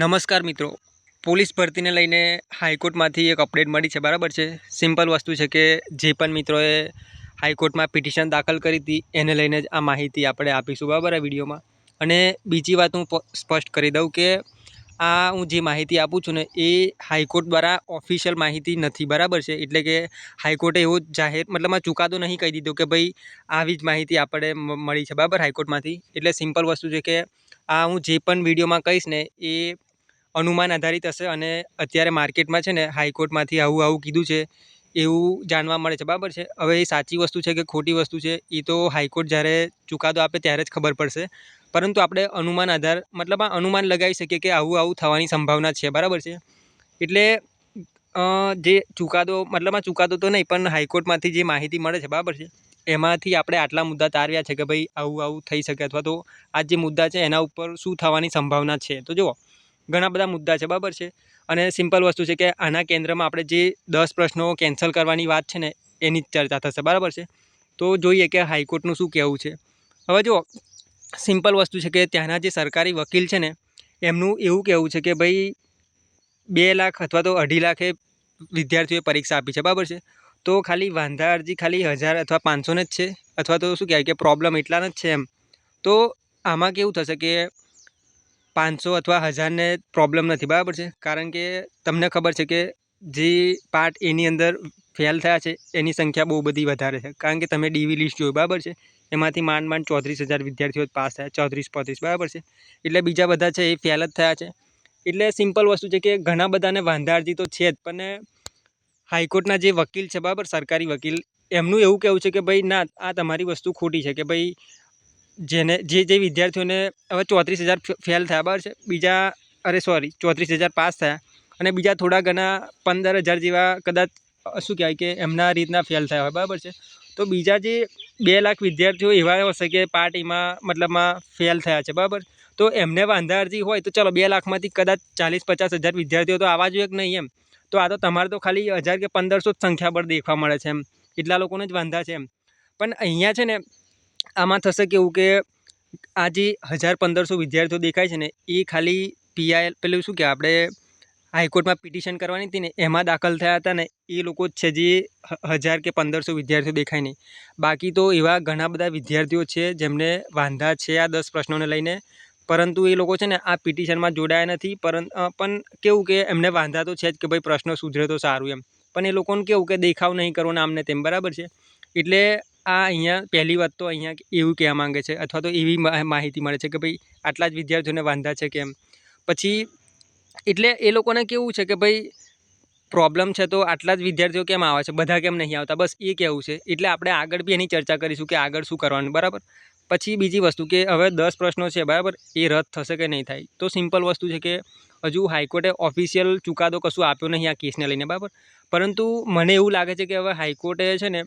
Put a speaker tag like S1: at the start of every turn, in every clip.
S1: નમસ્કાર મિત્રો. પોલીસ ભરતીને લઈને હાઈકોર્ટમાંથી એક અપડેટ મળી છે, બરાબર છે? સિમ્પલ વસ્તુ છે કે જે પણ મિત્રોએ હાઈકોર્ટમાં પિટિશન દાખલ કરી હતી, એને લઈને જ આ માહિતી આપણે આપીશું, બરાબર આ વિડીયોમાં? અને બીજી વાત હું સ્પષ્ટ કરી દઉં કે આ હું જે માહિતી આપું છું ને, એ હાઈકોર્ટ દ્વારા ઓફિશિયલ માહિતી નથી, બરાબર છે? એટલે કે હાઈકોર્ટે એવો જાહેર મતલબમાં ચુકાદો નહીં કહી દીધો કે ભાઈ આવી જ માહિતી આપણે મળી છે, બરાબર હાઈકોર્ટમાંથી? એટલે સિમ્પલ વસ્તુ છે કે આ હું જે પણ વિડીયોમાં કહીશ ને, એ અનુમાન આધારિત હશે અને અત્યારે માર્કેટમાં છે ને હાઈકોર્ટમાંથી આવું આવું કીધું છે, એવું જાણવા મળે છે. બરાબર છે? હવે એ સાચી વસ્તુ છે કે ખોટી વસ્તુ છે, એ તો હાઈકોર્ટ જ્યારે ચુકાદો આપે ત્યારે જ ખબર પડશે. પરંતુ આપણે અનુમાન આધાર, મતલબ આ અનુમાન લગાવી શકીએ કે આવું આવું થવાની સંભાવના છે. બરાબર છે? એટલે જે ચુકાદો મતલબમાં ચુકાદો તો નહીં, પણ હાઈકોર્ટમાંથી જે માહિતી મળે છે, બરાબર છે? એમાંથી આપણે આટલા મુદ્દા તારવ્યા છે કે ભાઈ આવું આવું થઈ શકે અથવા તો આ જે મુદ્દા છે એના ઉપર શું થવાની સંભાવના છે? તો જુઓ ઘણા બધા મુદ્દા છે, બરાબર છે? અને સિમ્પલ વસ્તુ છે કે આના કેન્દ્રમાં આપણે જે દસ પ્રશ્નો કેન્સલ કરવાની વાત છે ને, એની જ ચર્ચા થશે, બરાબર છે? તો જોઈએ કે હાઈકોર્ટનું શું કહેવું છે? હવે જુઓ સિમ્પલ વસ્તુ છે કે ત્યાંના જે સરકારી વકીલ છે ને, એમનું એવું કહેવું છે કે ભાઈ, બે લાખ અથવા તો અઢી લાખે વિદ્યાર્થીઓએ પરીક્ષા આપી છે, બરાબર છે? તો ખાલી વાંધા અરજી ખાલી હજાર અથવા પાંચસોને જ છે, અથવા તો શું કહેવાય કે પ્રોબ્લેમ એટલાના જ છે એમ. તો આમાં કેવું થશે કે પાંચસો અથવા હજારને પ્રોબ્લેમ નથી, બરાબર છે? કારણ કે તમને ખબર છે કે જે પાર્ટ એની અંદર ફેલ થયા છે, એની સંખ્યા બહુ બધી વધારે છે. કારણ કે તમે ડીવી લિસ્ટ જોયું, બરાબર છે? એમાંથી માંડ માંડ ચોત્રીસ હજાર વિદ્યાર્થીઓ પાસ થયા, ચોત્રીસ પોત્રીસ, બરાબર છે? એટલે બીજા બધા છે એ ફેલ જ થયા છે. એટલે સિમ્પલ વસ્તુ છે કે ઘણા બધાને વાંધારજી તો છે જ, પણ હાઈકોર્ટના જે વકીલ છે, બરાબર, સરકારી વકીલ, એમનું એવું કહેવું છે કે ભાઈ, ના, આ તમારી વસ્તુ ખોટી છે, કે ભાઈ જેને, જે જે વિદ્યાર્થીઓને હવે ચોત્રીસ હજાર ફેલ થયા, બરાબર છે? બીજા, અરે સોરી ચોત્રીસ હજાર પાસ થયા અને બીજા થોડા ઘણા પંદર હજાર જેવા કદાચ શું કહેવાય કે એમના રીતના ફેલ થયા હોય, બરાબર છે? તો બીજા જે બે લાખ વિદ્યાર્થીઓ એવા હશે કે પાર્ટીમાં મતલબમાં ફેલ થયા છે, બરાબર? તો એમને વાંધા અરજી હોય તો ચલો, બે લાખમાંથી કદાચ ચાલીસ, પચાસ હજાર વિદ્યાર્થીઓ તો આવા જોઈએ કે નહીં એમ. તો આ તો તમારે તો ખાલી હજાર કે પંદરસો જ સંખ્યા પર દેખવા મળે છે એમ. એટલા લોકોને જ વાંધા છે એમ. પણ અહીંયા છે ને આમાં થશે કેવું કે આ જે હજાર પંદરસો વિદ્યાર્થીઓ દેખાય છે ને, એ ખાલી પીઆઈએલ પેલું શું કે આપણે હાઈકોર્ટમાં પિટિશન કરવાની હતી ને, એમાં દાખલ થયા હતા ને, એ લોકો જ છે જે હજાર કે પંદરસો વિદ્યાર્થીઓ દેખાય નહીં. બાકી તો એવા ઘણા બધા વિદ્યાર્થીઓ છે જેમને વાંધા છે આ દસ પ્રશ્નોને લઈને, પરંતુ એ લોકો છે ને આ પિટિશનમાં જોડાયા નથી પણ કેવું કે એમને વાંધા તો છે જ કે ભાઈ પ્રશ્નો સુધરે તો સારું એમ. પણ એ લોકોને કેવું કે દેખાવ નહીં કરવાનો આમને તેમ બરાબર છે. એટલે આ અહીંયા પહેલી વાત તો અહીંયા એવું કહેવા માંગે છે અથવા તો એવી માહિતી મળે છે કે ભાઈ આટલા જ વિદ્યાર્થીઓને વાંધા છે કેમ? પછી એટલે એ લોકોને કેવું છે કે ભાઈ પ્રોબ્લેમ છે તો આટલા જ વિદ્યાર્થીઓ કેમ આવે છે? બધા કેમ નહીં આવતા? બસ એ કહેવું છે. એટલે આપણે આગળ બી એની ચર્ચા કરીશું કે આગળ શું કરવાનું, બરાબર? પછી બીજી વસ્તુ કે હવે દસ પ્રશ્નો છે, બરાબર? એ રદ થશે કે નહીં થાય? તો સિમ્પલ વસ્તુ છે કે હજુ હાઈકોર્ટે ઓફિશિયલ ચુકાદો કશું આપ્યો નહીં આ કેસને લઈને, બરાબર? પરંતુ મને એવું લાગે છે કે હવે હાઈકોર્ટે છે ને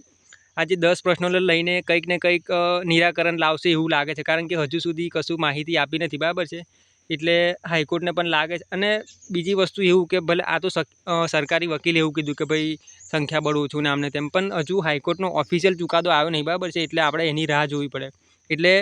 S1: આજે દસ પ્રશ્નોને લઈને કંઈક ને કંઈક નિરાકરણ લાવશે એવું લાગે છે. કારણ કે હજુ સુધી કશું માહિતી આપી નથી. બરાબર છે? એટલે હાઈકોર્ટને પણ લાગે છે. અને બીજી વસ્તુ એવું કે ભલે આ તો સરકારી વકીલે એવું કીધું કે ભાઈ સંખ્યા બળ ઓછું ને આમને તેમ, પણ હજુ હાઈકોર્ટનો ઓફિશિયલ ચુકાદો આવ્યો નહીં. બરાબર છે? એટલે આપણે એની રાહ જોવી પડે. એટલે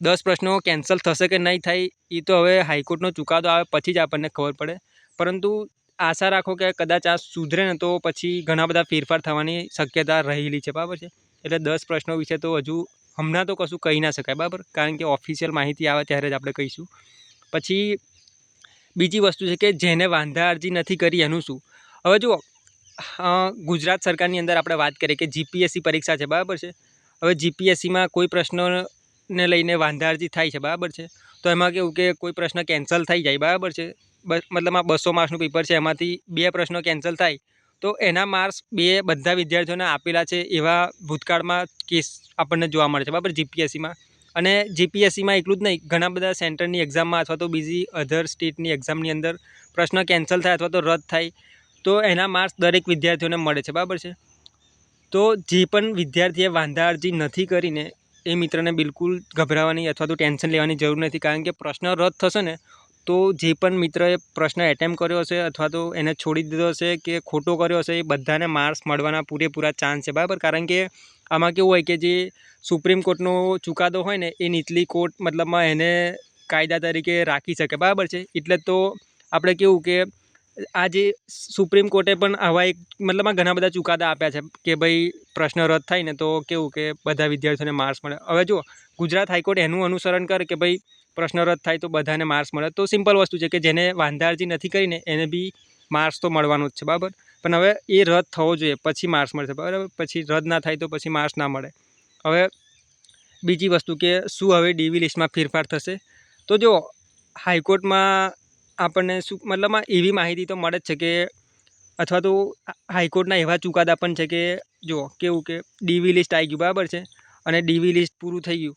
S1: દસ પ્રશ્નો કેન્સલ થશે કે નહીં થાય એ તો હવે હાઈકોર્ટનો ચુકાદો આવે પછી જ આપણને ખબર પડે. પરંતુ આશા રાખો કે કદાચ આ સુધરે ને તો પછી ઘણા બધા ફેરફાર થવાની શક્યતા રહેલી છે, બરાબર છે? એટલે દસ પ્રશ્નો વિશે તો હજુ હમણાં તો કશું કહી ના શકાય, બરાબર? કારણ કે ઓફિશિયલ માહિતી આવે ત્યારે જ આપણે કહીશું. પછી બીજી વસ્તુ છે કે જેને વાંધા અરજી નથી કરી એનું શું? હવે જુઓ ગુજરાત સરકારની અંદર આપણે વાત કરીએ કે જીપીએસસી પરીક્ષા છે, બરાબર છે? હવે જીપીએસસીમાં કોઈ પ્રશ્નને લઈને વાંધા અરજી થાય છે, બરાબર છે? તો એમાં કેવું કે કોઈ પ્રશ્ન કેન્સલ થઈ જાય, બરાબર છે? મતલબ આ બસો માર્ક્સનું પેપર છે, એમાંથી બે પ્રશ્નો કેન્સલ થાય, તો એના માર્ક્સ બે બધા વિદ્યાર્થીઓને આપેલા છે એવા ભૂતકાળમાં કેસ આપણને જોવા મળે છે, બરાબર? જીપીએસસીમાં અને જીપીએસસીમાં એટલું જ નહીં, ઘણા બધા સેન્ટરની એક્ઝામમાં અથવા તો બીજી અધર સ્ટેટની એક્ઝામની અંદર પ્રશ્ન કેન્સલ થાય અથવા તો રદ થાય, તો એના માર્ક્સ દરેક વિદ્યાર્થીઓને મળે છે, બરાબર છે? તો જે પણ વિદ્યાર્થીએ વાંધા અરજી નથી કરીને એ મિત્રને બિલકુલ ગભરાવાની અથવા તો ટેન્શન લેવાની જરૂર નથી, કારણ કે પ્રશ્ન રદ થશે ને તો જે પણ મિત્રએ પ્રશ્ન એટેમ્પ કર્યો હશે અથવા તો એને છોડી દીધો હશે કે ખોટો કર્યો હશે એ બધાને માર્ક્સ મળવાના પૂરેપૂરા ચાન્સ છે, બરાબર? કારણ કે આમાં કેવું હોય કે જે સુપ્રીમ કોર્ટનો ચુકાદો હોય ને એ નીચલી કોર્ટ મતલબમાં એને કાયદા તરીકે રાખી શકે, બરાબર છે? એટલે તો આપણે કેવું કે આ જે સુપ્રીમ કોર્ટે પણ આવા એક મતલબમાં ઘણા બધા ચુકાદા આપ્યા છે કે ભાઈ પ્રશ્ન રદ થાય ને તો કેવું કે બધા વિદ્યાર્થીઓને માર્ક્સ મળે. હવે જો ગુજરાત હાઈકોર્ટ એનું અનુસરણ કરે કે ભાઈ પ્રશ્ન રદ થાય તો બધાને માર્ક્સ મળે. તો સિમ્પલ વસ્તુ છે કે જેને વાંધારજી નથી કરીને એને બી માર્ક્સ તો મળવાનું જ છે, બરાબર? પણ હવે એ રદ થવો જોઈએ, પછી માર્ક્સ મળશે, બરાબર? પછી રદ ના થાય તો પછી માર્ક્સ ના મળે. હવે બીજી વસ્તુ કે શું હવે ડીવી લિસ્ટમાં ફેરફાર થશે? તો જો હાઈકોર્ટમાં આપણને શું મતલબમાં એવી માહિતી તો મળે જ છે કે અથવા તો હાઈકોર્ટના એવા ચુકાદા પણ છે કે જો, કેવું કે ડીવી લિસ્ટ આવી ગયું, બરાબર છે? અને ડીવી લિસ્ટ પૂરું થઈ ગયું.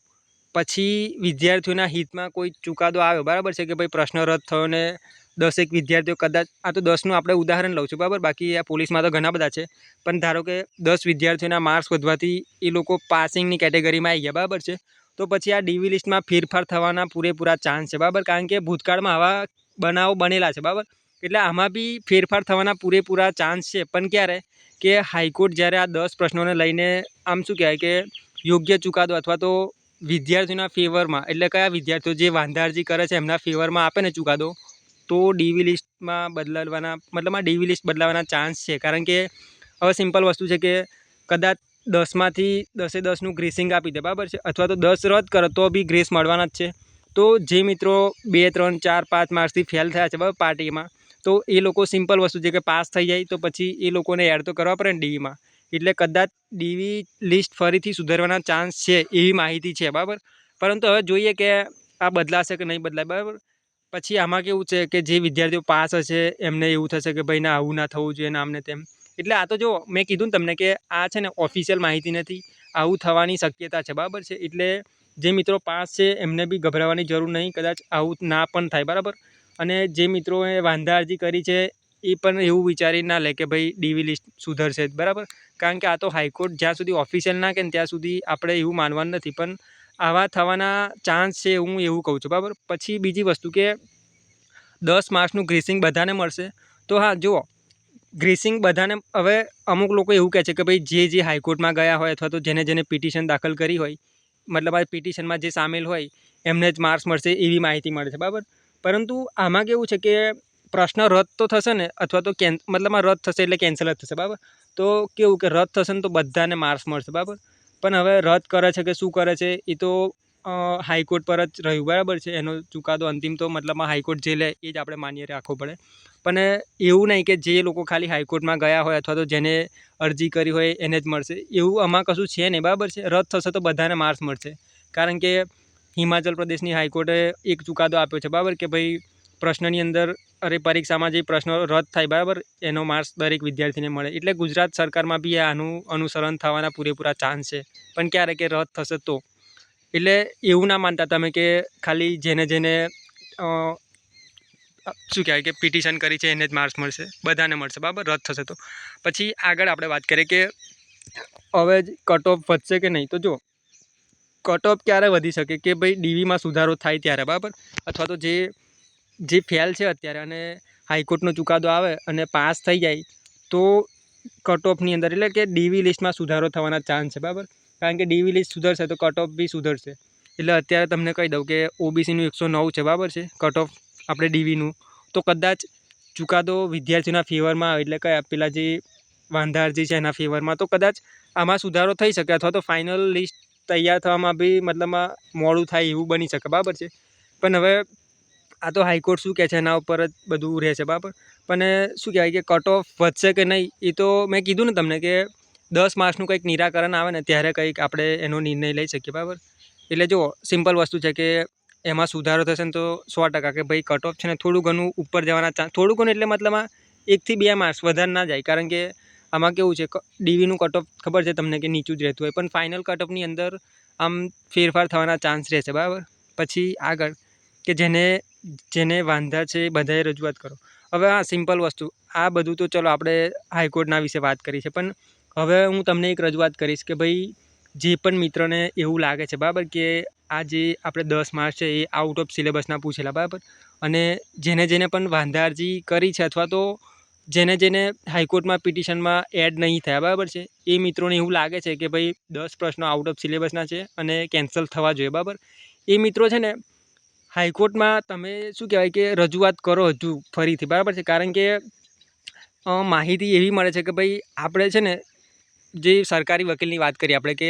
S1: પછી વિદ્યાર્થીઓના હિતમાં કોઈ ચુકાદો આવ્યો? બરાબર છે કે ભાઈ પ્રશ્ન રદ થયો ને દસેક વિદ્યાર્થીઓ કદાચ, આ તો દસનું આપણે ઉદાહરણ લઉં છું, બરાબર? બાકી આ પોલીસમાં તો ઘણા બધા છે. પણ ધારો કે દસ વિદ્યાર્થીઓના માર્ક્સ વધવાથી એ લોકો પાસિંગની કેટેગરીમાં આવી ગયા, બરાબર છે? તો પછી આ ડીવી લિસ્ટમાં ફેરફાર થવાના પૂરેપૂરા ચાન્સ છે, બરાબર? કારણ કે ભૂતકાળમાં આવા બનાવો બનેલા છે, બરાબર? એટલે આમાં બી ફેરફાર થવાના પૂરેપૂરા ચાન્સ છે. પણ ક્યારે? કે હાઈકોર્ટ જ્યારે આ દસ પ્રશ્નોને લઈને આમ શું કહેવાય કે યોગ્ય ચુકાદો અથવા તો વિદ્યાર્થીઓના ફેવરમાં એટલે કયા વિદ્યાર્થીઓ જે વાંધારજી કરે છે, એમના ફેવરમાં આપે ને ચુકાદો? તો ડીવી લિસ્ટમાં બદલાવવાના મતલબ આ ડીવી લિસ્ટ બદલાવાના ચાન્સ છે. કારણ કે હવે સિમ્પલ વસ્તુ છે કે કદાચ દસમાંથી દસે દસનું ગ્રેસિંગ આપી દે, બરાબર છે? અથવા તો દસ રદ કરો, તો બી ગ્રેસ મળવાના જ છે. તો જે મિત્રો બે, ત્રણ, ચાર, પાંચ માર્ક્સથી ફેલ થયા છે, બરાબર પાર્ટીમાં તો એ લોકો સિમ્પલ વસ્તુ છે કે પાસ થઈ જાય, તો પછી એ લોકોને એડ તો કરવા પડે ને ડીવીમાં એટલે કદાચ ડીવી લિસ્ટ ફરીથી સુધારવાના ચાન્સ છે એવી માહિતી છે, બરાબર? પરંતુ હવે જોઈએ કે આ બદલાશે કે નહીં બદલાય, બરાબર? પછી આમાં કેવું છે કે જે વિદ્યાર્થીઓ પાસ હશે, એમને એવું થશે કે ભાઈ ના, આવું ના થવું જોઈએ નામને તેમ. એટલે આ તો જો મેં કીધું ને તમને કે આ છે ને ઓફિશિયલ માહિતી નથી, આવું થવાની શક્યતા છે, બરાબર છે? એટલે જે મિત્રો પાસ છે એમને બી ગભરાવાની જરૂર નહીં, કદાચ આવું ના પણ થાય, બરાબર? અને જે મિત્રોએ વાંધા અરજી કરી છે એ પણ એવું વિચારી ના લે કે ભાઈ ડીવી લિસ્ટ સુધરશે બરાબર? કારણ કે આ તો હાઈકોર્ટ જ્યાં સુધી ઓફિશિયલ ના કે ત્યાં સુધી આપણે એવું માનવાનું નથી, પણ આવા થવાના ચાન્સ છે હું એવું કહું છું, બરાબર? પછી બીજી વસ્તુ કે દસ માર્ક્સનું ગ્રીસિંગ બધાને મળશે. તો હા, જુઓ ગ્રીસિંગ બધાને, હવે અમુક લોકો એવું કહે છે કે ભાઈ જે જે હાઈકોર્ટમાં ગયા હોય અથવા તો જેને જેને પિટિશન દાખલ કરી હોય, મતલબ આ પિટિશનમાં જે સામેલ હોય, એમને જ માર્ક્સ મળશે એવી માહિતી મળે છે, બરાબર? પરંતુ આમાં કેવું છે કે પ્રશ્ન રદ તો થશે ને, અથવા તો કેન મતલબમાં રદ થશે એટલે કેન્સલ જ થશે, બરાબર? તો કેવું કે રદ થશે ને તો બધાને માર્ક્સ મળશે, બરાબર? પણ હવે રદ કરે છે કે શું કરે છે, એ તો હાઈકોર્ટ પર જ રહ્યું, બરાબર છે? એનો ચુકાદો અંતિમ તો મતલબમાં હાઈકોર્ટ જે લે એ જ આપણે માન્ય રાખવો પડે. પણ એવું નહીં કે જે લોકો ખાલી હાઈકોર્ટમાં ગયા હોય અથવા તો જેને અરજી કરી હોય એને જ મળશે. એવું આમાં કશું છે નહીં, બરાબર છે? રદ થશે તો બધાને માર્ક્સ મળશે. કારણ કે હિમાચલ પ્રદેશની હાઈકોર્ટે એક ચુકાદો આપ્યો છે, બરાબર? કે ભાઈ પ્રશ્નની અંદર અરે પરીક્ષામાં જે પ્રશ્નો રદ થાય, બરાબર? એનો માર્ક્સ દરેક વિદ્યાર્થીને મળે. એટલે ગુજરાત સરકારમાં બી આનું અનુસરણ થવાના પૂરેપૂરા ચાન્સ છે. પણ ક્યારે કે રદ થશે તો. એટલે એવું ના માનતા તમે કે ખાલી જેને જેને શું કહેવાય કે પિટિશન કરી છે એને જ માર્ક્સ મળશે. બધાને મળશે, બરાબર? રદ થશે તો. પછી આગળ આપણે વાત કરીએ કે હવે કટ ઓફ વધશે કે નહીં? તો જો કટ ઓફ ક્યારે વધી શકે કે ભાઈ ડીવીમાં સુધારો થાય ત્યારે, બરાબર? અથવા તો જે જે ફેલ છે અત્યારે અને હાઈકોર્ટનો ચુકાદો આવે અને પાસ થઈ જાય, તો કટ ઓફની અંદર, એટલે કે ડીવી લિસ્ટમાં સુધારો થવાના ચાન્સ છે, બરાબર? કારણ કે ડીવી લિસ્ટ સુધરશે તો કટ ઓફ બી સુધરશે. એટલે અત્યારે તમને કહી દઉં કે ઓબીસીનું એકસો નવ છે, બરાબર છે? કટ ઓફ આપણે ડીવીનું તો કદાચ ચુકાદો વિદ્યાર્થીઓના ફેવરમાં આવે, એટલે કયા પેલા જે વાંધારજી છે એના ફેવરમાં તો કદાચ આમાં સુધારો થઈ શકે અથવા તો ફાઇનલ લિસ્ટ તૈયાર થવામાં બી મતલબમાં મોડું થાય એવું બની શકે, બરાબર છે? પણ હવે આ તો હાઈકોર્ટ શું કહે છે એના ઉપર જ બધું રહેશે, બરાબર? પણ શું કહેવાય કે કટ ઓફ વધશે કે નહીં, એ તો મેં કીધું ને તમને કે દસ માર્ક્સનું કંઈક નિરાકરણ આવે ને ત્યારે કંઈક આપણે એનો નિર્ણય લઈ શકીએ, બરાબર? એટલે જુઓ સિમ્પલ વસ્તુ છે કે એમાં સુધારો થશે ને તો સો ટકા કે ભાઈ કટ ઓફ છે ને થોડું ઘણું ઉપર જવાના ચાન્સ થોડું ઘણું એટલે મતલબમાં એકથી બે માર્ક્સ વધારે ના જાય, કારણ કે આમાં કેવું છે ડીવીનું કટ ઓફ ખબર છે તમને કે નીચું જ રહેતું હોય, પણ ફાઇનલ કટ ઓફની અંદર આમ ફેરફાર થવાના ચાન્સ રહેશે, બરાબર? પછી આગળ કે જેને જેને વાંધા છે એ બધાએ રજૂઆત કરો. હવે આ સિમ્પલ વસ્તુ. આ બધું તો ચલો આપણે હાઈકોર્ટના વિશે વાત કરી છે, પણ હવે હું તમને એક રજૂઆત કરીશ કે ભાઈ, જે પણ મિત્રને એવું લાગે છે, બરાબર, કે આ જે આપણે દસ માર્ક્સ છે એ આઉટ ઓફ સિલેબસના પૂછેલા, બરાબર? અને જેને જેને પણ વાંધા અરજી કરી છે, અથવા તો જેને જેને હાઈકોર્ટમાં પિટિશનમાં એડ નહીં થયા, બરાબર છે, એ મિત્રોને એવું લાગે છે કે ભાઈ, દસ પ્રશ્નો આઉટ ઓફ સિલેબસના છે અને કેન્સલ થવા જોઈએ, બરાબર? એ મિત્રો છે ને હાઈકોર્ટમાં તમે શું કહેવાય કે રજૂઆત કરો હજુ ફરીથી, બરાબર છે? કારણ કે માહિતી એવી મળે છે કે ભાઈ, આપણે છે ને, જે સરકારી વકીલની વાત કરીએ આપણે કે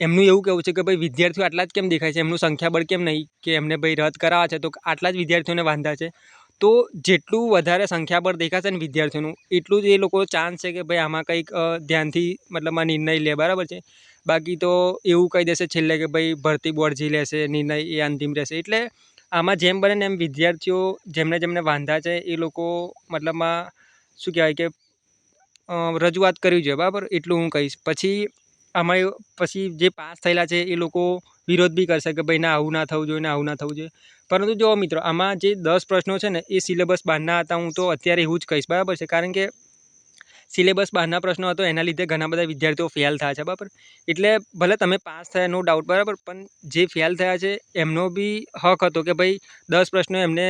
S1: એમનું એવું કહેવું છે કે ભાઈ, વિદ્યાર્થીઓ આટલા જ કેમ દેખાય છે? એમનું સંખ્યાબળ કેમ નહીં? કે એમને ભાઈ રદ કરાવવા છે તો આટલા જ વિદ્યાર્થીઓને વાંધા છે? તો જેટલું વધારે સંખ્યાબળ દેખાશે ને વિદ્યાર્થીઓનું, એટલું જ એ લોકો ચાન્સ છે કે ભાઈ, આમાં કંઈક ધ્યાનથી મતલબ આ નિર્ણય લે, બરાબર છે? બાકી તો એવું કહી દેશે છેલ્લે કે ભાઈ, ભરતી બોર્ડ જે લેશે, નિર્ણય એ અંતિમ રહેશે. એટલે આમાં જેમ બને ને એમ વિદ્યાર્થીઓ જેમને જેમને વાંધા છે એ લોકો મતલબમાં શું કહેવાય કે રજૂઆત કરવી જોઈએ. બરાબર? એટલું હું કહીશ. પછી આમાં પછી જે પાસ થયેલા છે એ લોકો વિરોધ બી કરશે કે ભાઈ ના, આવું ના થવું જોઈએ ને આવું ના થવું જોઈએ. પરંતુ જો મિત્રો, આમાં જે દસ પ્રશ્નો છે ને એ સિલેબસ બહારના હતા હું તો અત્યારે એવું જ કહીશ. બરાબર છે? કારણ કે સિલેબસ બહારના પ્રશ્નો હતો, એના લીધે ઘણા બધા વિદ્યાર્થીઓ ફેલ થયા છે, બરાબર? એટલે ભલે તમે પાસ થયા, નો ડાઉટ બરાબર? પણ જે ફેલ થયા છે, એમનો બી હક હતો કે ભાઈ દસ પ્રશ્નો એમને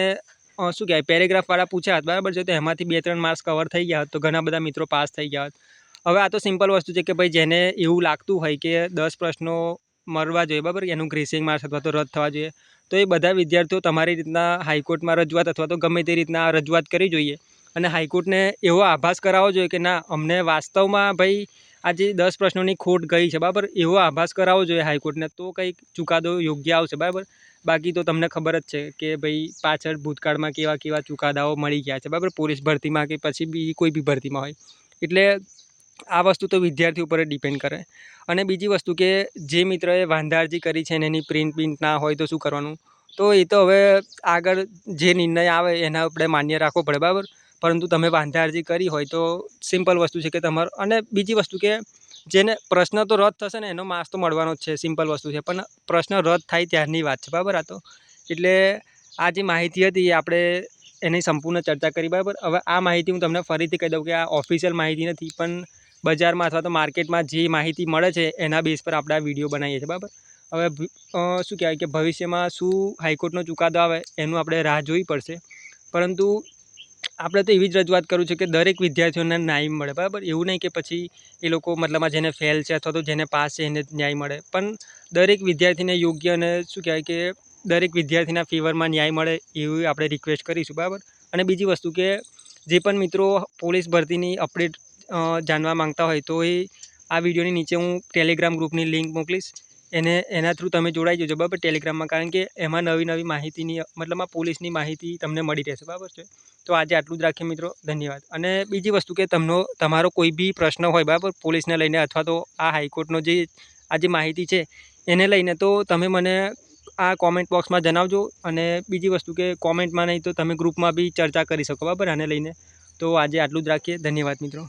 S1: શું કહેવાય પેરેગ્રાફવાળા પૂછ્યા હતા, બરાબર? છે તો એમાંથી બે, ત્રણ માર્ક્સ કવર થઈ ગયા હોત, તો ઘણા બધા મિત્રો પાસ થઈ ગયા હતા. હવે આ તો સિમ્પલ વસ્તુ છે કે ભાઈ જેને એવું લાગતું હોય કે દસ પ્રશ્નો મરવા જોઈએ, બરાબર? એનું ગ્રેસિંગ માર્ક્સ અથવા તો રદ થવા જોઈએ. તો એ બધા વિદ્યાર્થીઓ તમારી રીતના હાઈકોર્ટમાં રજૂઆત અથવા તો ગમે તે રીતના રજૂઆત કરવી જોઈએ. અને હાઈકોર્ટને એવો આભાસ કરાવવો જોઈએ કે ના, અમને વાસ્તવમાં ભાઈ આ જે દસ પ્રશ્નોની ખોટ ગઈ છે, બરાબર? એવો આભાસ કરાવવો જોઈએ હાઈકોર્ટને, તો કંઈક ચુકાદો યોગ્ય આવશે, બરાબર? બાકી તો તમને ખબર જ છે કે ભાઈ પાછળ ભૂતકાળમાં કેવા કેવા ચુકાદાઓ મળી ગયા છે, બરાબર? પોલીસ ભરતીમાં કે પછી બી કોઈ બી ભરતીમાં હોય. એટલે આ વસ્તુ તો વિદ્યાર્થી ઉપર ડિપેન્ડ કરે. અને બીજી વસ્તુ કે જે મિત્રએ વાંધારજી કરી છે ને એની પ્રિન્ટ પ્રિન્ટ ના હોય તો શું કરવાનું? તો એ તો હવે આગળ જે નિર્ણય આવે એના આપણે માન્ય રાખવો પડે, બરાબર? પરંતુ તમે વાંધા અરજી કરી હોય તો સિમ્પલ વસ્તુ છે કે તમારો, અને બીજી વસ્તુ કે જેને પ્રશ્ન તો રદ થશે ને એનો માસ તો મળવાનો જ છે, સિમ્પલ વસ્તુ છે. પણ પ્રશ્ન રદ થાય ત્યારની વાત છે, બરાબર? આ તો એટલે આ જે માહિતી હતી આપણે એની સંપૂર્ણ ચર્ચા કરી, બરાબર? હવે આ માહિતી હું તમને ફરીથી કહી દઉં કે આ ઓફિશિયલ માહિતી નથી, પણ બજારમાં અથવા તો માર્કેટમાં જે માહિતી મળે છે એના બેઝ પર આપણે આ વીડિયો બનાવીએ છીએ, બરાબર? હવે શું કહેવાય કે ભવિષ્યમાં શું હાઈકોર્ટનો ચુકાદો આવે એનું આપણે રાહ જોવી પડશે. પરંતુ આપણે તો એવી જ રજૂઆત કરું છું કે દરેક વિદ્યાર્થીઓને ન્યાય મળે, બરાબર? એવું નહીં કે પછી એ લોકો મતલબમાં જેને ફેલ છે અથવા તો જેને પાસ છે એને ન્યાય મળે. પણ દરેક વિદ્યાર્થીને યોગ્ય અને શું કહેવાય કે દરેક વિદ્યાર્થીના ફેવરમાં ન્યાય મળે એવી આપણે રિક્વેસ્ટ કરીશું, બરાબર? અને બીજી વસ્તુ કે જે પણ મિત્રો પોલીસ ભરતીની અપડેટ જાણવા માંગતા હોય તો એ આ વિડીયોની નીચે હું ટેલિગ્રામ ગ્રુપની લિંક મોકલીશ. એને, એના થ્રુ તમે જોડાઈ જજો, બરાબર? ટેલિગ્રામમાં કારણ કે એમાં નવી નવી માહિતીની, મતલબમાં પોલીસની માહિતી તમને મળી રહેશે, બરાબર છે? તો આજે આટલું જ રાખીએ મિત્રો. ધન્યવાદ. અને બીજી વસ્તુ કે તમનો, તમારો કોઈ બી પ્રશ્ન હોય બરાબર પોલીસને લઈને અથવા તો આ હાઈકોર્ટનો જે, આ જે માહિતી છે, એને લઈને તો તમે મને આ કોમેન્ટ બોક્સમાં જણાવજો. અને બીજી વસ્તુ કે કોમેન્ટમાં નહીં તો તમે ગ્રુપમાં બી ચર્ચા કરી શકો બરાબર આને લઈને. તો આજે આટલું જ રાખીએ. ધન્યવાદ મિત્રો.